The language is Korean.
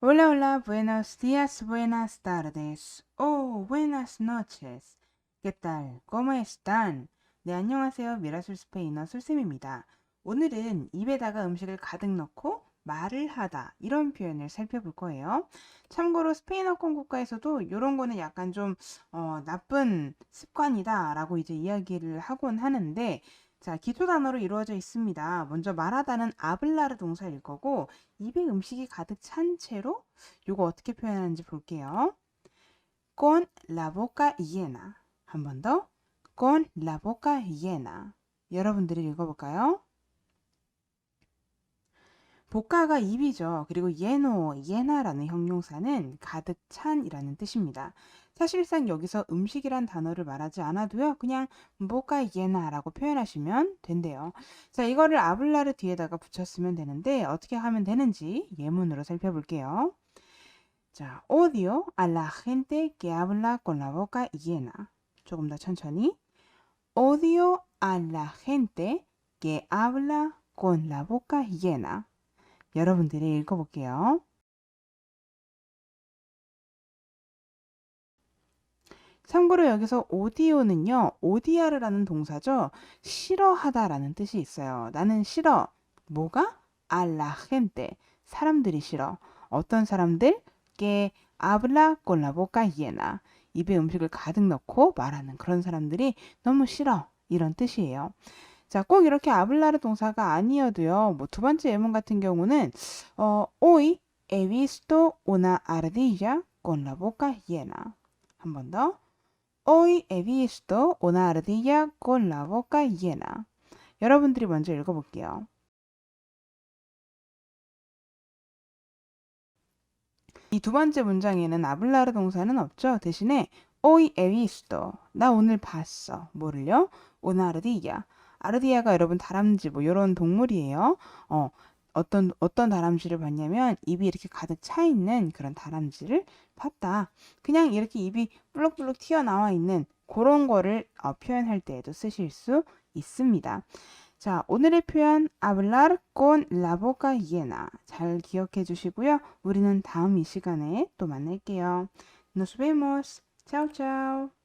Hola, hola, buenos días, buenas tardes, o buenas noches. ¿Qué tal? ¿Cómo están? 네, 안녕하세요. 미라술 스페인어 술쌤입니다. 오늘은 입에다가 음식을 가득 넣고 말을 하다 이런 표현을 살펴볼 거예요. 참고로 스페인어권 국가에서도 이런 거는 약간 좀 어, 나쁜 습관이다 라고 이제 이야기를 하곤 하는데 자, 기초 단어로 이루어져 있습니다. 먼저 말하다는 아블라르 동사일 거고 입에 음식이 가득 찬 채로 요거 어떻게 표현하는지 볼게요. con la boca llena. 한 번 더. con la boca llena. 여러분들이 읽어볼까요? 보카가 입이죠. 그리고 예노, 예나라는 형용사는 가득 찬이라는 뜻입니다. 사실상 여기서 음식이란 단어를 말하지 않아도요. 그냥 보카 예나라고 표현하시면 된대요. 자, 이거를 아블라르 뒤에다가 붙였으면 되는데 어떻게 하면 되는지 예문으로 살펴볼게요. 자, odio a la gente que habla con la boca llena. 조금 더 천천히. odio a la gente que habla con la boca llena. 여러분들이 읽어볼게요. 참고로 여기서 오디오는요, 오디아르라는 동사죠. 싫어하다라는 뜻이 있어요. 나는 싫어. 뭐가? 알라 헨테. 사람들이 싫어. 어떤 사람들? con la boca llena. 입에 음식을 가득 넣고 말하는 그런 사람들이 너무 싫어. 이런 뜻이에요. 자, 꼭 이렇게 아블라르 동사가 아니어도요. 뭐 두 번째 예문 같은 경우는 어, hoy he visto una ardilla con la boca llena. 한 번 더. Hoy he visto una ardilla con la boca llena. 여러분들이 먼저 읽어 볼게요. 이 두 번째 문장에는 아블라르 동사는 없죠. 대신에 hoy he visto. 나 오늘 봤어. 뭐를요? una ardilla. 아르디아가 여러분 다람쥐 뭐 이런 동물이에요. 어, 어떤 어떤 다람쥐를 봤냐면 입이 이렇게 가득 차 있는 그런 다람쥐를 봤다. 그냥 이렇게 입이 불룩불룩 튀어나와 있는 그런 거를 어, 표현할 때에도 쓰실 수 있습니다. 자, 오늘의 표현 hablar con la boca llena 잘 기억해 주시고요. 우리는 다음 이 시간에 또 만날게요. Nos vemos. Chao, chao.